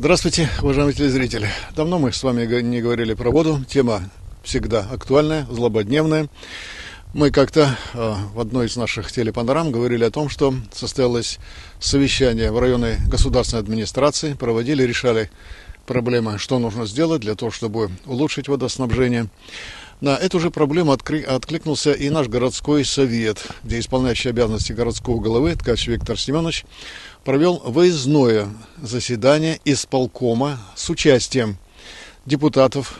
Здравствуйте, уважаемые телезрители. Давно мы с вами не говорили про воду. Тема всегда актуальная, злободневная. Мы как-то э, в одной из наших телепанорам говорили о том, что состоялось совещание в районной государственной администрации, проводили, решали проблемы, что нужно сделать для того, чтобы улучшить водоснабжение. На эту же проблему откликнулся и наш городской совет, где исполняющий обязанности городского головы Ткач Виктор Семенович провел выездное заседание исполкома с участием депутатов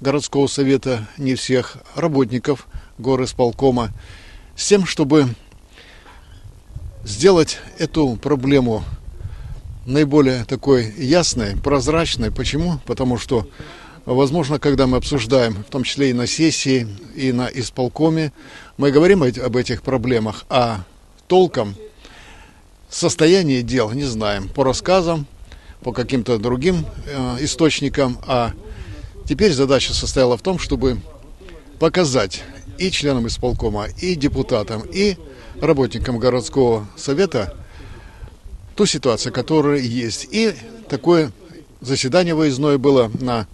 городского совета, не всех, работников горисполкома, с тем, чтобы сделать эту проблему наиболее такой ясной, прозрачной. Почему? Потому что, возможно, когда мы обсуждаем, в том числе и на сессии, и на исполкоме, мы говорим об этих проблемах, а толком состояние дел не знаем. По рассказам, по каким-то другим э, источникам. А теперь задача состояла в том, чтобы показать и членам исполкома, и депутатам, и работникам городского совета ту ситуацию, которая есть. И такое заседание выездное было на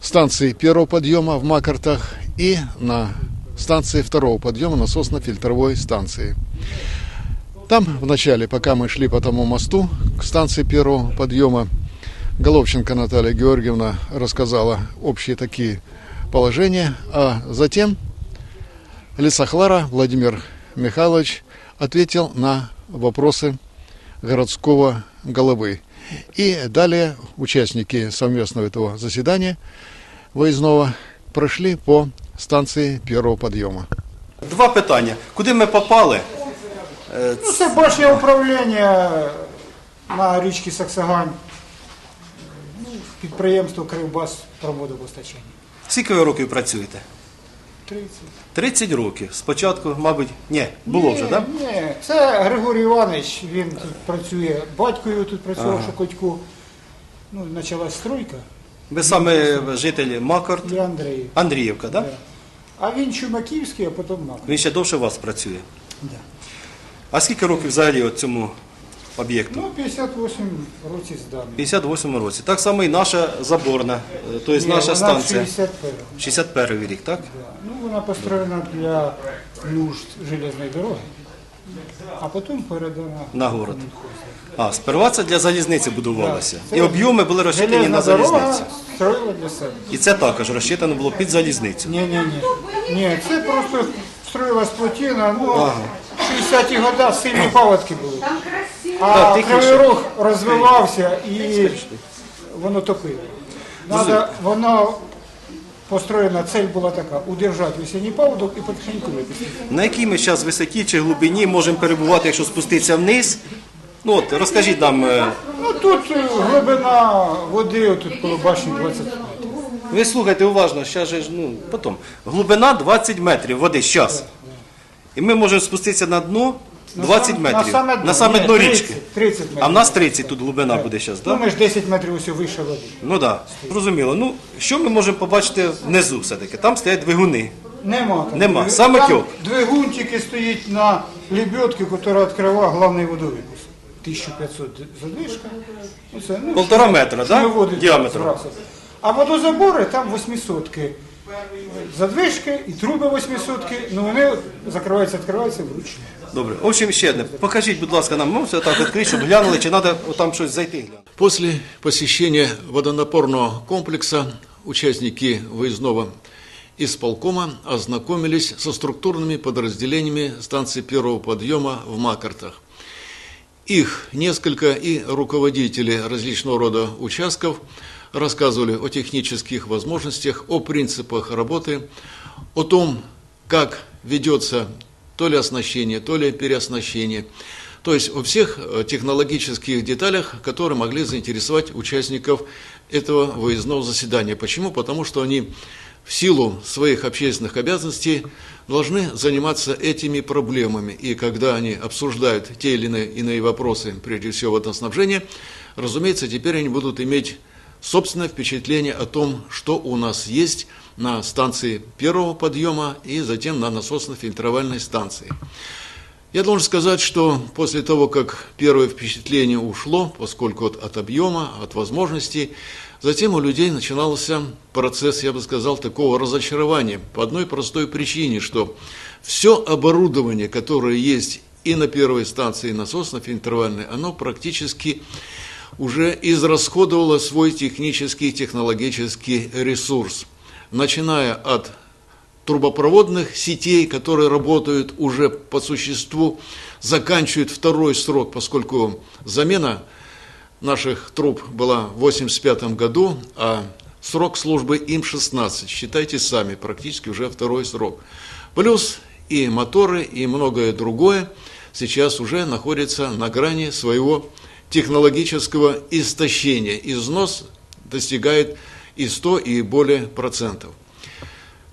станции первого подъема в Макартах и на станции второго подъема насосно-фильтровой станции. Там вначале, пока мы шли по тому мосту к станции первого подъема, Головченко Наталья Георгиевна рассказала общие такие положения, а затем Лисахлара Владимир Михайлович ответил на вопросы городского головы. И далее участники совместного этого заседания выездного прошли по станции первого подъема. Два питання. Куди ми попали? Е, Ну, це башня управління на річці Саксагань. Ну, підприємство Кривбас проводопостачання. Скільки ви років працюєте? 30. 30 років. Спочатку, мабуть, ні, було вже, так? Ні, ні, це Григорій Іванович, він тут працює, батькою тут працював, Ага. що Котьку. Ну, почалась стройка Ви саме жителі Макарт, для Андрія. Андріївка, так? Да. А він Чумаківський, а потім Мак. Він ще довше у вас працює. Да. А скільки років взагалі от цьому об'єкту? Ну, 58 років зданий. 58 році. Так само і наша заборна, е, тобто Ні, наша вона станція. 61 61 рік, так? Да. Ну, вона построєна для нужд железної дороги, а потім передана На город. А, сперва це для залізниці будувалося. І об'єми були розчитані на залізницю. строїла для себе. І це також розчитано було під залізницю. Ні, ні, ні. Ні, це просто строїлась плотина, ну, Ага. В 60-ті роки сильні паводки були. А. Кривий Рог розвивався і воно топило. Надо, воно построєна, цель була така, удержати весенній паводок і потихеньку випустити. На якій ми зараз висоті чи глибині можемо перебувати, якщо спуститися вниз? Ну от розкажіть нам, е, Ну тут е, глибина води, тут коло башні 20 метрів. ви слухайте уважно, зараз же ж, ну, потім. Глибина 20 метрів води зараз. І ми можемо спуститися на дно 20 метрів. на саме дно. Ні, дно 30, річки. 30 метрів. А в нас 30 тут глибина буде зараз, Ну так? ми ж 10 метрів усе вище води. Ну так, да. зрозуміло. Ну, що ми можемо побачити внизу все-таки? Там стоять двигуни. Нема. там Нема. двиг- Саме там тьок. Двигун тільки стоїть на лебедці, яка відкриває головний водовипуск. 1500 задвижка. Ну, це, ну, Полтора метра, да? виводить Діаметром. А водозабори там 800 задвижки і труби 800, ну вони закриваються, відкриваються вручну. Добре. В общем, ще одне. Покажіть, будь ласка, нам, ну, все так відкрити, щоб глянули, чи треба там щось зайти глянути. После посещения водонапорного комплекса участники выездного исполкома ознакомились со структурными подразделениями станции первого подъема в Макартах. Их несколько и руководители различного рода участков рассказывали о технических возможностях, о принципах работы, о том, как ведется то ли оснащение, то ли переоснащение. То есть о всех э, технологических деталях, которые могли заинтересовать участников этого выездного заседания. Почему? Потому что они в силу своих общественных обязанностей должны заниматься этими проблемами. И когда они обсуждают те или иные, иные вопросы, прежде всего водоснабжения, разумеется, теперь они будут иметь собственное впечатление о том, что у нас есть на станции первого подъема и затем на насосно-фильтровальной станции. Я должен сказать, что после того, как первое впечатление ушло, поскольку от, от объема, от возможностей, затем у людей начинался процесс, я бы сказал, такого разочарования по одной простой причине, что все оборудование, которое есть и на первой станции насосно-фильтровальной, оно практически уже израсходовало свой технический, технологический ресурс, начиная от трубопроводных сетей, которые работают уже по существу, заканчивают второй срок, поскольку замена наших труб была в 1985 году, а срок службы им 16. Считайте сами, практически уже второй срок. Плюс и моторы, и многое другое сейчас уже находится на грани своего технологического истощения. Износ достигает и 100, и более процентов.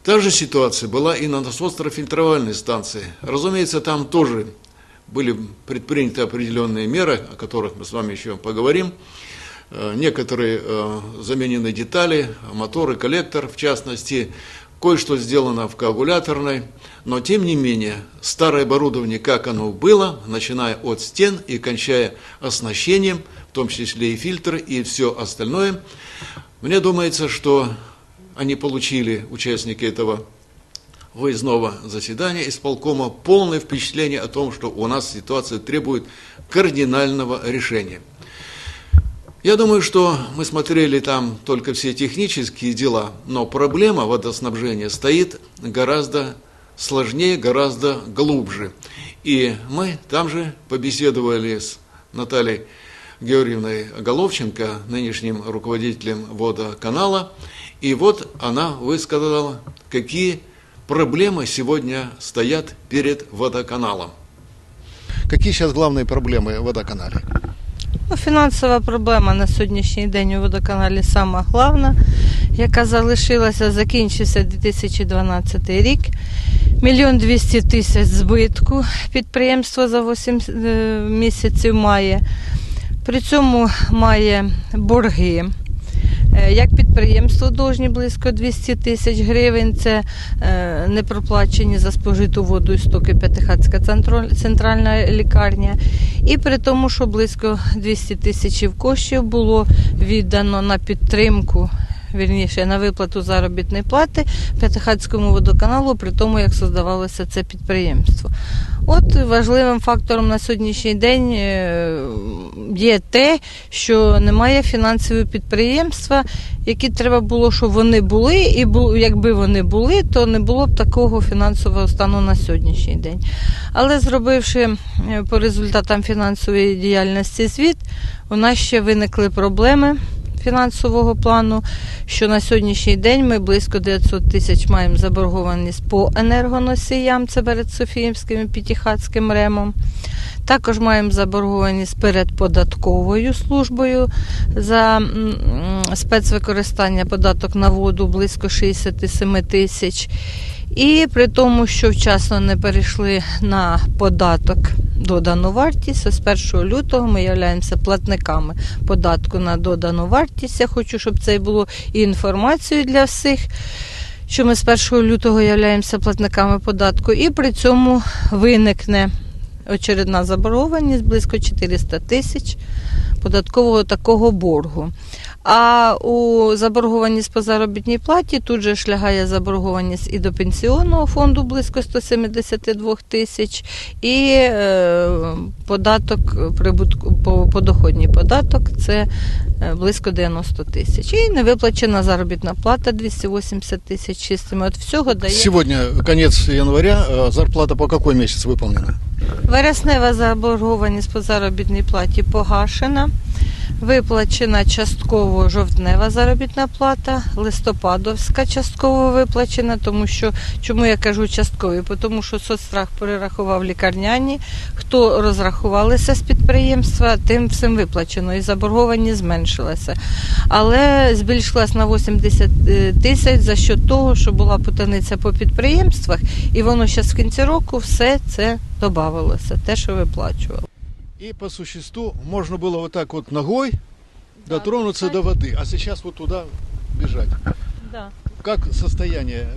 Та же ситуация была и на насосно-фильтровальной станции. Разумеется, там тоже были предприняты определенные меры, о которых мы с вами еще поговорим. Э, Некоторые э, заменены детали, моторы, коллектор в частности, кое-что сделано в коагуляторной, но тем не менее старое оборудование, как оно было, начиная от стен и кончая оснащением, в том числе и фильтры и все остальное, мне думается, что они получили, участники этого выездного заседания исполкома, полное впечатление о том, что у нас ситуация требует кардинального решения. Я думаю, что мы смотрели там только все технические дела, но проблема водоснабжения стоит гораздо сложнее, гораздо глубже. И мы там же побеседовали с Натальей Георгиевной Головченко, нынешним руководителем водоканала, и вот она высказала, какие проблемы сегодня стоят перед водоканалом. Какие сейчас главные проблемы в водоканале? Ну, фінансова проблема на сьогоднішній день у водоканалі сама головна, яка залишилася, закінчився 2012 рік. Мільйон двісті тисяч збитку підприємство за 8 е, місяців має. При цьому має борги. Е, Як підприємство должні близько 200 тисяч гривень. Це е, непроплачені за спожиту воду і стоки П'ятихатська центральна лікарня. І при тому, що близько 200 тисяч коштів було віддано на підтримку. Вірніше на виплату заробітної плати П'ятихатському водоканалу, при тому, як создавалося це підприємство. От важливим фактором на сьогоднішній день е, є те, що немає фінансового підприємства, які треба було, щоб вони були, і якби вони були, то не було б такого фінансового стану на сьогоднішній день. Але зробивши е, по результатам фінансової діяльності звіт, у нас ще виникли проблеми. Фінансового плану, що на сьогоднішній день ми близько 900 тисяч маємо заборгованість по енергоносіям, це перед Софіївським і П'ятихатським ремом. Також маємо заборгованість перед податковою службою за спецвикористання податок на воду близько 67 тисяч. І при тому, що вчасно не перейшли на податок додану вартість, з 1 лютого ми являємося платниками податку на додану вартість. Я хочу, щоб це було і інформацією для всіх, що ми з 1 лютого являємося платниками податку, і при цьому виникне очередна заборгованість близько 400 тисяч податкового такого боргу. А у заборгованість по заробітній платі тут же шлягає заборгованість і до пенсіонного фонду близько 172 тисяч, і е, податок прибутку по подоходній податок це е, близько 90 тисяч. І невиплачена заробітна плата 280 тисяч чистими. От всього дає. Сегодня конец января, зарплата по какой месяц выполнена? Вереснева заборгованість по заробітній платі погашена. Виплачена частково жовтнева заробітна плата, листопадовська частково виплачена, тому що чому я кажу часткові? Тому що соцстрах перерахував лікарняні, хто розрахувалися з підприємства, тим всім виплачено і заборгованість зменшилася. Але збільшилась на 80 тисяч за що того, що була путаниця по підприємствах, і воно зараз в кінці року все це додавалося, те, що виплачувало. И по существу можно было вот так вот ногой дотронуться до воды, а сейчас вот туда бежать. Да. Как состояние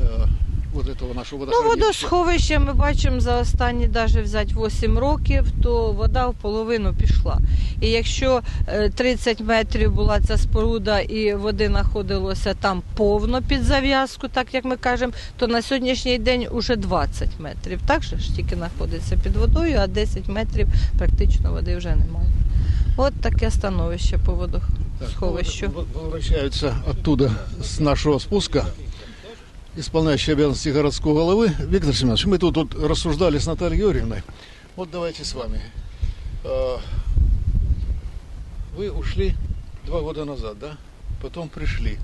вот этого нашего Ну, водосховище ми бачимо за останні даже взяти 8 років, то вода в половину пішла. І якщо е, 30 метрів була ця споруда і води знаходилося там повно під зав'язку, так як ми кажемо, то на сьогоднішній день уже 20 метрів. Так же ж тільки знаходиться під водою, а 10 метрів практично води вже немає. От таке становище по водосховищу. вот Возвращаются оттуда с нашего спуска исполняющий обязанности городского головы Виктор Семенович. Мы тут, тут рассуждали с Натальей Юрьевной. Вот давайте с вами. А, Вы ушли два года назад, да? Потом пришли.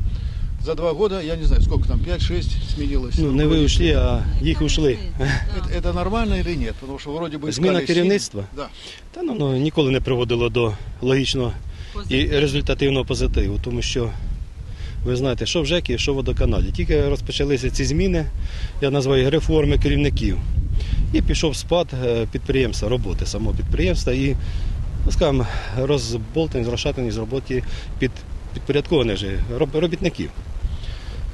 За два года, я не знаю, сколько там, 5-6 сменилось. Ну, не ви ушли, а їх ушли. Это, это нормально или нет? Потому что вроде бы Зміна искали керівництва? сильно. Да. Та ну, ну ніколи не приводило до логічного і результативного позитиву, тому що ви знаєте, що в ЖЕКі, що в водоканалі. Тільки розпочалися ці зміни, я називаю реформи керівників. І пішов спад е, підприємства, роботи самого підприємства і, скажімо, скажімо, розболтаність, розшатаність роботи під підпорядкованих робітників.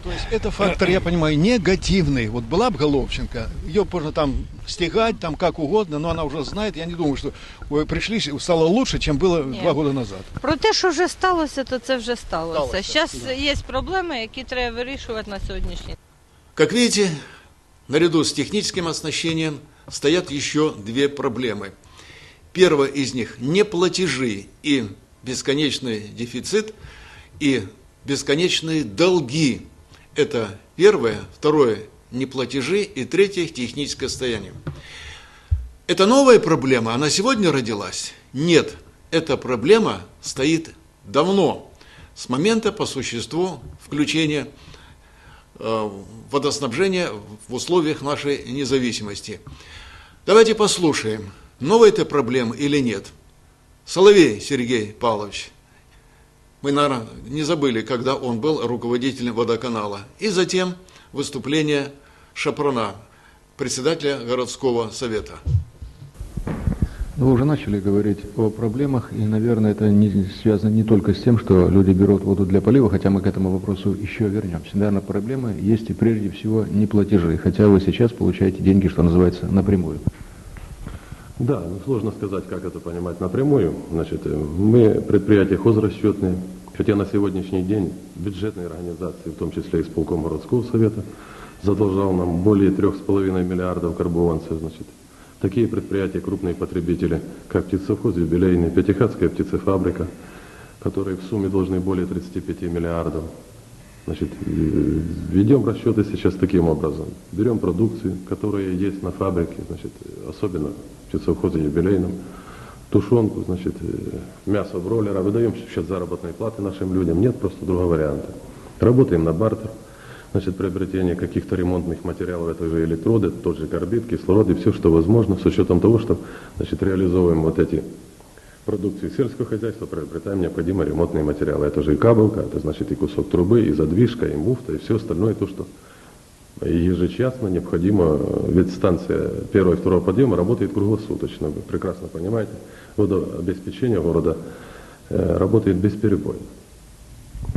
То есть это фактор, я понимаю, негативный. Вот была бы Головченко, ее можно там стягать, там как угодно, но она уже знает. Я не думаю, что вы пришли, стало лучше, чем было Нет. два года назад. Про те, що вже сталося, то це вже сталося. Сталося, Зараз є проблеми, які треба вирішувати на сьогоднішній день. Как видите, наряду с техническим оснащением стоят еще две проблемы. Первая из них – неплатежи и бесконечный дефицит, и бесконечные долги. это первое. Второе – неплатежи. И третье – техническое состояние. Это новая проблема, она сегодня родилась? Нет, эта проблема стоит давно, с момента по существу включения э, водоснабжения в условиях нашей независимости. Давайте послушаем, новая это проблема или нет. Соловей Сергей Павлович, мы, наверное, не забыли, когда он был руководителем водоканала. И затем выступление Шапрона, председателя городского совета. Вы уже начали говорить о проблемах, и, наверное, это не, связано не только с тем, что люди берут воду для полива, хотя мы к этому вопросу еще вернемся. Наверное, проблемы есть и прежде всего не платежи, хотя вы сейчас получаете деньги, что называется, напрямую. Да, ну, сложно сказать, как это понимать напрямую. Значит, э, мы предприятие хозрасчетные, хотя на сегодняшний день бюджетные организации, в том числе исполком городского совета, задолжал нам более 3,5 миллиардов карбованцев. Значит, такие предприятия, крупные потребители, как птицевхоз, юбилейный, Пятихатская птицефабрика, которые в сумме должны более 35 миллиардов. Значит, ведем расчеты сейчас таким образом. Берем продукцию, которая есть на фабрике, значит, особенно в птицевхозе юбилейном, тушенку, значит, э, мясо бройлера, выдаем сейчас заработные платы нашим людям. Нет просто другого варианта. Работаем на бартер, значит, приобретение каких-то ремонтных материалов, это же электроды, тот же карбид, кислород и все, что возможно, с учетом того, что, значит, реализовываем вот эти продукции сельского хозяйства, приобретаем необходимые ремонтные материалы. Это же и кабелка, это значит и кусок трубы, и задвижка, и муфта, и все остальное, то, что ежечасно необходимо, ведь станция первого и второго подъема работает круглосуточно, вы прекрасно понимаете, водообеспечение города э, работает бесперебойно.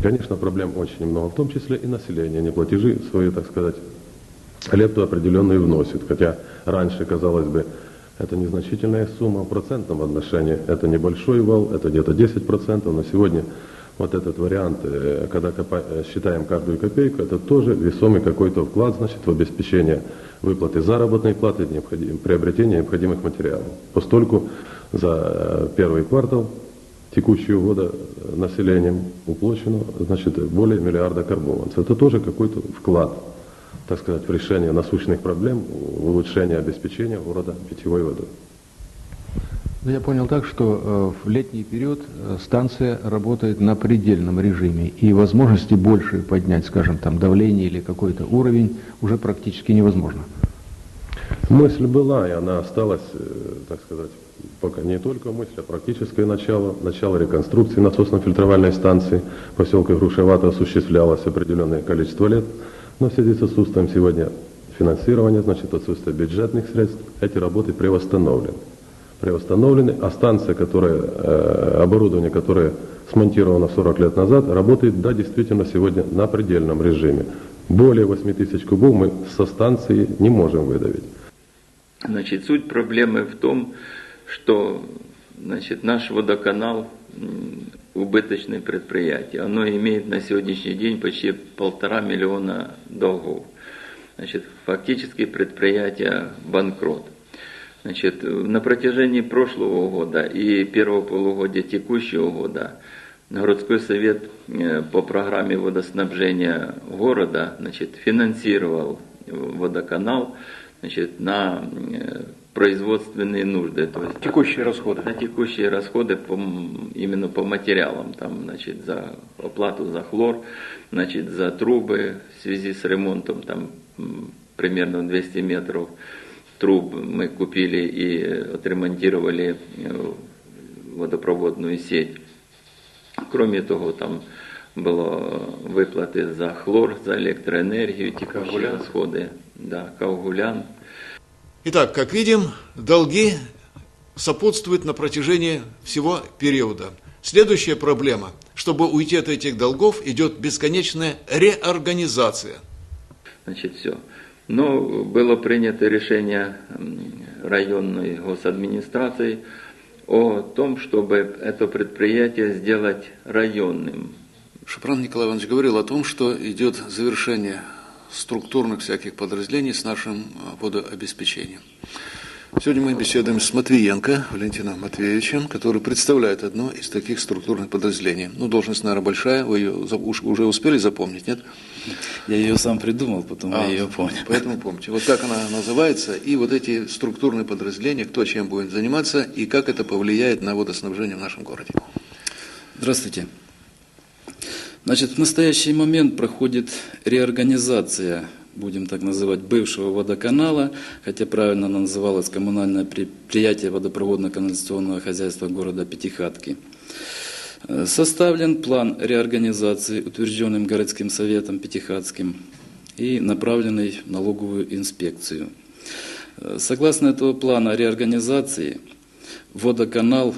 Конечно, проблем очень много, в том числе и население, неплатежи свои, так сказать, лепту определенную вносит, хотя раньше, казалось бы, это незначительная сумма в процентном отношении, это небольшой вал, это где-то 10%, но сегодня вот этот вариант, э, когда э, считаем каждую копейку, это тоже весомый какой-то вклад, значит, в обеспечение выплаты заработной платы, необходим, приобретения необходимых материалов. Постольку за э, первый квартал текущего года населением уплочено, значит, более миллиарда карбованцев. Это тоже какой-то вклад, так сказать, в решение насущных проблем, в улучшение обеспечения города питьевой водой. Но я понял так, что э, в летний период э, станция работает на предельном режиме, и возможности больше поднять, скажем, там давление или какой-то уровень уже практически невозможно. Мысль была, и она осталась, э, так сказать, пока не только мысль, а практическое начало. Начало реконструкции насосно-фильтровальной станции в поселке Грушевато осуществлялось определенное количество лет. Но в связи с отсутствием сегодня финансирования, значит, отсутствие бюджетных средств, эти работы приостановлены. Приостановлены, а станция, которая, э, оборудование, которое смонтировано 40 лет назад, работает, да, действительно, сегодня на предельном режиме. более 8 тысяч кубов мы со станции не можем выдавить. Значит, суть проблемы в том, что значит, наш водоканал убыточное предприятие. Оно имеет на сегодняшний день почти полтора миллиона долгов. Значит, фактически предприятие банкрот. Значит, на протяжении прошлого года и первого полугодия текущего года городской совет э, по программе водоснабжения города значит, финансировал водоканал значит, на э, производственные нужды. То есть Текущие расходы. на текущие расходы по, именно по материалам, там, значит, за оплату за хлор, значит, за трубы в связи с ремонтом, там, примерно 200 метров труб мы купили и отремонтировали э, водопроводную сеть. Кроме того, там было выплаты за хлор, за электроэнергию, текущие расходы, да, Каугулян, Итак, как видим, долги сопутствуют на протяжении всего периода. Следующая проблема. Чтобы уйти от этих долгов, идет бесконечная реорганизация. Значит, все. Но было принято решение районной госадминистрацией о том, чтобы это предприятие сделать районным. Шапран Николай Иванович говорил о том, что идет завершение структурных всяких подразделений с нашим водообеспечением. Сегодня мы беседуем с Матвиенко Валентином Матвеевичем, который представляет одно из таких структурных подразделений. Ну, должность, наверное, большая, вы ее уже успели запомнить, нет? Я ее сам придумал, потом А, я ее помню. Поэтому помните. Вот так она называется, и вот эти структурные подразделения, кто чем будет заниматься, и как это повлияет на водоснабжение в нашем городе. Здравствуйте. Значит, в настоящий момент проходит реорганизация, будем так называть, бывшего водоканала, хотя правильно она называлась коммунальное предприятие водопроводно-канализационного хозяйства города Пятихатки. Э, Составлен план реорганизации, утвержденным городским советом Пятихатским и направленный в налоговую инспекцию. Э, Согласно этого плана реорганизации, водоканал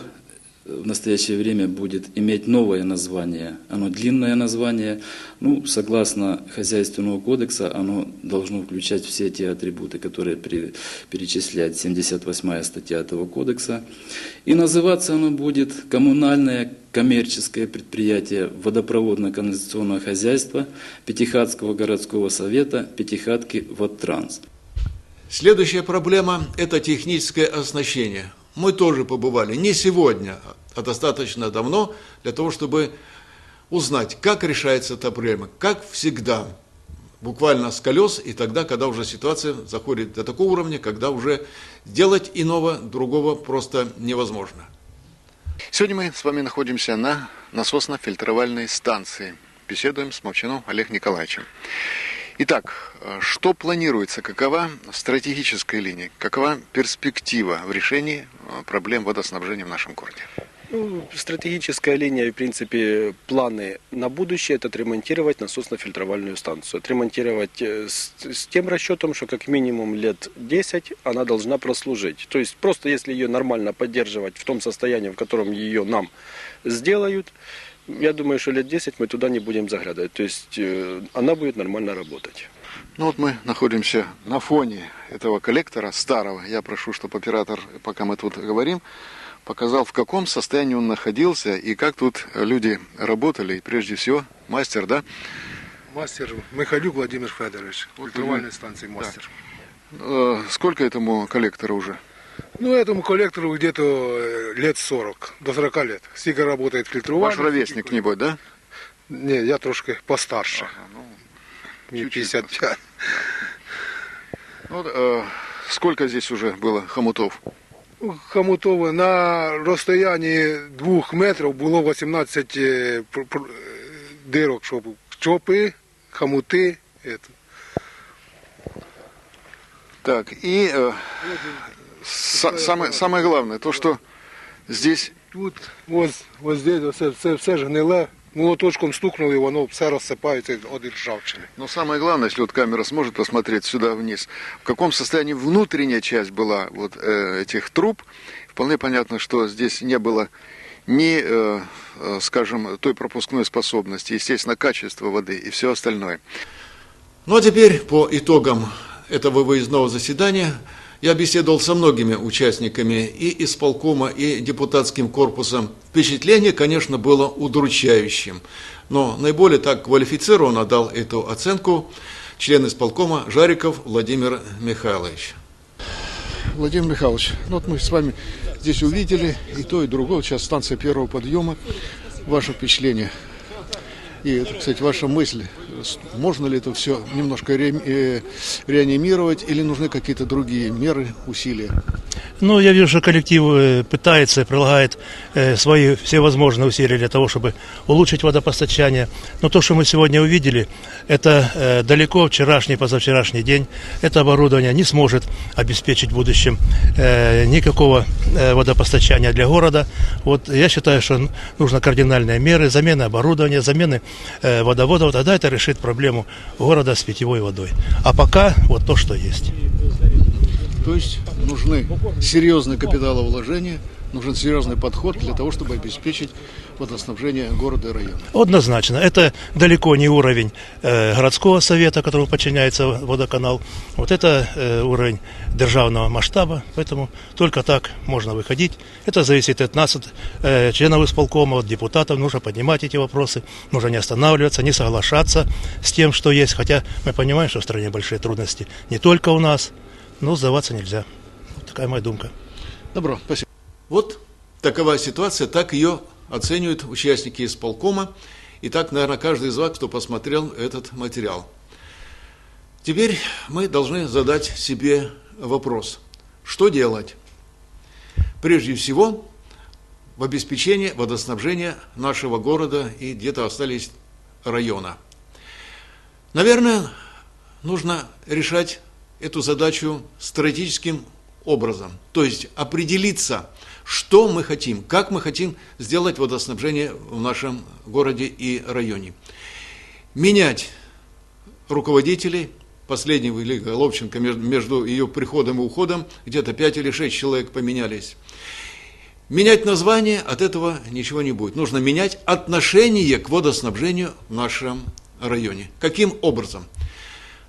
в настоящее время будет иметь новое название. Оно длинное название. Ну, согласно хозяйственного кодекса, оно должно включать все те атрибуты, которые при- перечисляет 78 статья этого кодекса. И называться оно будет коммунальное коммерческое предприятие водопроводно-канализационного хозяйства Пятихатского городского совета Пятихатки Водтранс. Следующая проблема – это техническое оснащение. Мы тоже побывали не сегодня, а достаточно давно, для того, чтобы узнать, как решается эта проблема. Как всегда, буквально с колес, и тогда, когда уже ситуация заходит до такого уровня, когда уже делать иного, другого просто невозможно. Сегодня мы с вами находимся на насосно-фильтровальной станции. Беседуем с Молчаном Олег Николаевичем. Итак, э, что планируется, какова стратегическая линия, какова перспектива в решении э, проблем водоснабжения в нашем городе? Ну, стратегическая линия, в принципе, планы на будущее – это отремонтировать насосно-фильтровальную станцию. Отремонтировать э, с, с тем расчетом, что как минимум лет 10 она должна прослужить. То есть просто если ее нормально поддерживать в том состоянии, в котором ее нам сделают, я думаю, что лет 10 мы туда не будем заглядывать. То есть э, она будет нормально работать. Ну вот мы находимся на фоне этого коллектора старого. Я прошу, чтобы оператор, пока мы тут говорим, показал, в каком состоянии он находился и как тут люди работали. И прежде всего, мастер, да? Мастер Михайлюк Владимир Федорович, фильтровальной станции мастер. Э, Сколько этому коллектору уже? Ну, этому коллектору где-то э, лет 40, до 40 лет. Стика работает фильтровальной. Ваш ровесник, небось, да? Не, я трошки постарше. ну, Мне 55. Ну, э, сколько здесь уже было хомутов? Хомутово на розстоянні двох метрів було 18 е, пр- пр- е, дирок, щоб чопи, хомути. Это. Так, и э, са- самое, самое главное, то, что здесь Тут ось, ось здесь все, все, все ж гниле. Молоточком стукнули, воно все розсипається від ржавчини. Но самое главное, если вот камера сможет посмотреть сюда вниз, в каком состоянии внутренняя часть была вот э, этих труб, вполне понятно, что здесь не было ни, э, э, скажем, той пропускной способности, естественно, качества воды и все остальное. Ну а теперь по итогам этого выездного заседания я беседовал со многими участниками и исполкома, и депутатским корпусом. Впечатление, конечно, было удручающим. Но наиболее так квалифицированно дал эту оценку член исполкома Жариков Владимир Михайлович. Владимир Михайлович, ну вот мы с вами здесь увидели и то, и другое. Сейчас станция первого подъема. Ваше впечатление и, кстати, ваша мысль, можно ли это все немножко ре, э, реанимировать или нужны какие-то другие меры, усилия? Ну, я вижу, что коллектив э, пытается, прилагает э, свои всевозможные усилия для того, чтобы улучшить водопостачание. Но то, что мы сегодня увидели, это э, далеко вчерашний, позавчерашний день. Это оборудование не сможет обеспечить в будущем никакого водопостачания для города. Вот я считаю, что нужно кардинальные меры, замена оборудования, замены водоводов. Тогда это решит проблему города с питьевой водой. А пока вот то, что есть. То есть нужны серьезные капиталовложения, нужен серьезный подход для того, чтобы обеспечить водоснабжение города и района. Однозначно. Это далеко не уровень э, городского совета, которому подчиняется водоканал. Вот это э, уровень державного масштаба, поэтому только так можно выходить. Это зависит от нас, от э, членов исполкома, от депутатов. Нужно поднимать эти вопросы, нужно не останавливаться, не соглашаться с тем, что есть. Хотя мы понимаем, что в стране большие трудности не только у нас, но сдаваться нельзя. Вот такая моя думка. Добро, спасибо. Вот такова ситуация, так ее оценивают участники исполкома. И так, наверное, каждый из вас, кто посмотрел этот материал. Теперь мы должны задать себе вопрос, что делать? Прежде всего, в обеспечении водоснабжения нашего города и где-то остались района. Наверное, нужно решать эту задачу стратегическим образом. То есть определиться, что мы хотим, как мы хотим сделать водоснабжение в нашем городе и районе. Менять руководителей, последнего или Головченко между ее приходом и уходом, где-то 5 или 6 человек поменялись. Менять название, от этого ничего не будет. Нужно менять отношение к водоснабжению в нашем районе. Каким образом?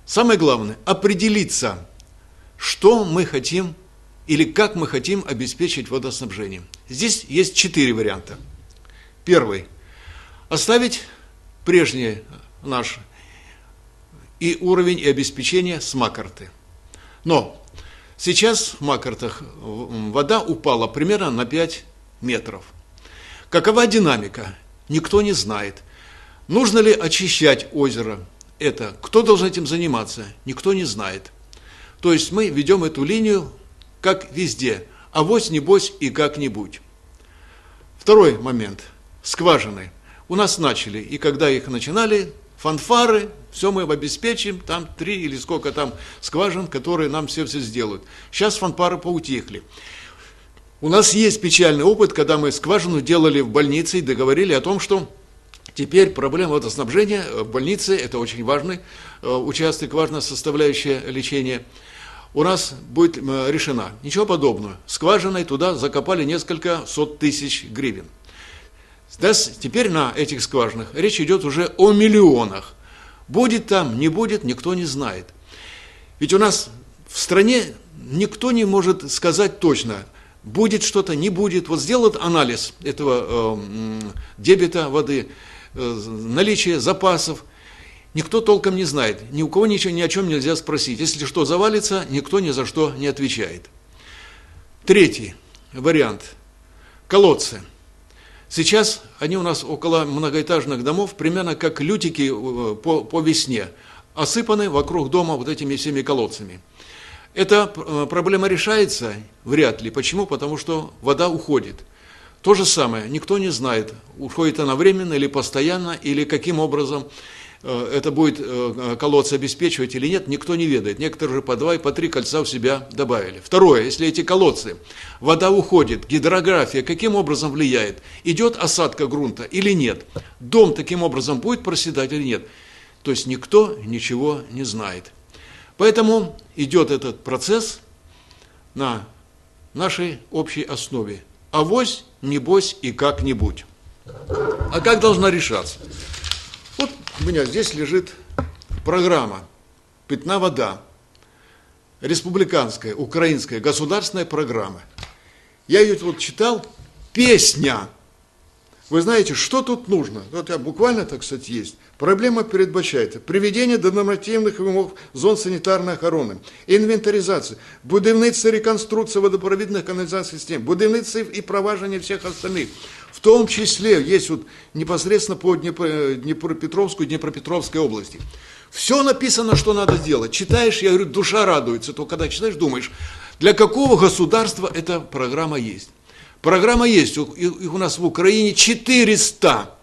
Самое главное – определиться, что мы хотим или как мы хотим обеспечить водоснабжение. Здесь есть четыре варианта. Первый – оставить прежний наш и уровень и обеспечения с Макарты. Но сейчас в Макартах вода упала примерно на 5 метров. Какова динамика? Никто не знает. Нужно ли очищать озеро? это, кто должен этим заниматься, никто не знает. То есть мы ведем эту линию, как везде, а вось, небось и как-нибудь. Второй момент. Скважины. У нас начали, и когда их начинали, фанфары, все мы обеспечим, там три или сколько там скважин, которые нам все все сделают. Сейчас фанфары поутихли. У нас есть печальный опыт, когда мы скважину делали в больнице и договорили о том, что Теперь проблема водоснабжения в больнице, это очень важный э, участок, важная составляющая лечения, у нас будет э, решена. Ничего подобного. Скважиной туда закопали несколько сот тысяч гривен. Теперь на этих скважинах речь идет уже о миллионах. Будет там, не будет, никто не знает. Ведь у нас в стране никто не может сказать точно, будет что-то, не будет. Вот сделают анализ этого э, дебета воды – Э, наличие запасов. Никто толком не знает, ни у кого ничего, ни о чем нельзя спросить. Если что завалится, никто ни за что не отвечает. Третий вариант – колодцы. Сейчас они у нас около многоэтажных домов, примерно как лютики э, по, по весне, осыпаны вокруг дома вот этими всеми колодцами. Эта э, проблема решается? Вряд ли. Почему? Потому что вода уходит – то же самое, никто не знает, уходит она временно или постоянно, или каким образом это будет э, колодцы обеспечивать или нет, никто не ведает. Некоторые по два и по три кольца в себя добавили. Второе, если эти колодцы, вода уходит, гидрография каким образом влияет? Идет осадка грунта или нет? Дом таким образом будет проседать или нет? То есть никто ничего не знает. Поэтому идет этот процесс на нашей общей основе. Авось небось и как-нибудь. А как должна решаться? У меня здесь лежит программа питна вода, республиканская, украинская государственная программа. Я ее вот читал, песня. Вы знаете, что тут нужно? Вот я буквально, так сказать, есть. Проблема передбачається приведення до нормативних вимог зон санітарної охорони, інвентаризація, будівництво реконструкція водопровідних каналізаційних систем, будівництво і провадження всіх остальных. В том числе есть вот непосредственно по Днепро- Днепропетровской, Днепропетровской области. Все написано, что надо сделать. Читаешь, я говорю, душа радуется. То когда читаешь, думаешь, для какого государства эта программа есть. Программа есть, их у нас в Украине 400.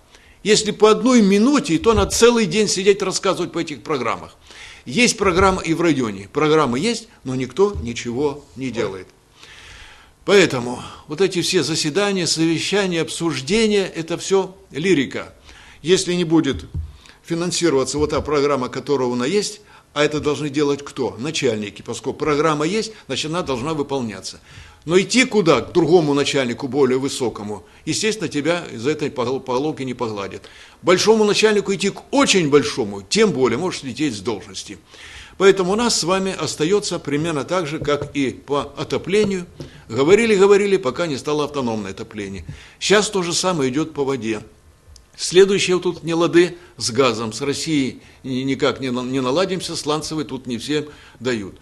Если по одной минуте, то на целый день сидеть рассказывать по этих программах. Есть программа и в районе. Программы есть, но никто ничего не делает. Поэтому вот эти все заседания, совещания, обсуждения, это все лирика. Если не будет финансироваться вот та программа, которая у нас есть, а это должны делать кто? Начальники, поскольку программа есть, значит она должна выполняться. Но идти куда? К другому начальнику, более высокому, естественно, тебя из этой поголовки не погладят. Большому начальнику идти к очень большому, тем более можешь лететь с должности. Поэтому у нас с вами остается примерно так же, как и по отоплению. Говорили, говорили, пока не стало автономное отопление. Сейчас то же самое идет по воде. Следующие вот тут не лады с газом, с Россией ни- никак не наладимся, сланцевые тут не всем дают.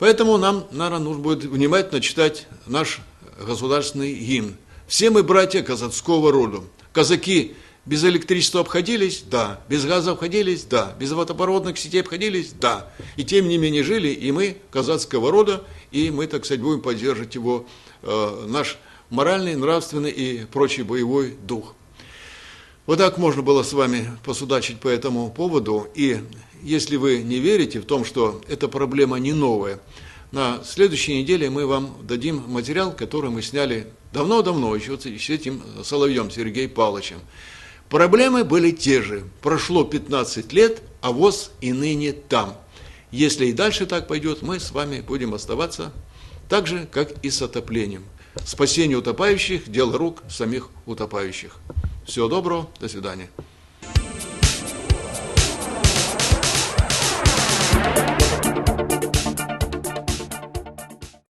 Поэтому нам, наверное, нужно будет внимательно читать наш государственный гимн. Все мы братья казацкого рода. Казаки без электричества обходились? Да. Без газа обходились? Да. Без водопроводных сетей обходились? Да. И тем не менее жили, и мы казацкого рода, и мы, так сказать, будем поддерживать его, э, наш моральный, нравственный и прочий боевой дух. Вот так можно было с вами посудачить по этому поводу. И если вы не верите в том, что эта проблема не новая, на следующей неделе мы вам дадим материал, который мы сняли давно-давно, еще с этим Соловьем Сергеем Павловичем. Проблемы были те же. Прошло 15 лет, а ВОЗ и ныне там. Если и дальше так пойдет, мы с вами будем оставаться так же, как и с отоплением. Спасение утопающих – дело рук самих утопающих. Всего доброго, до свидания.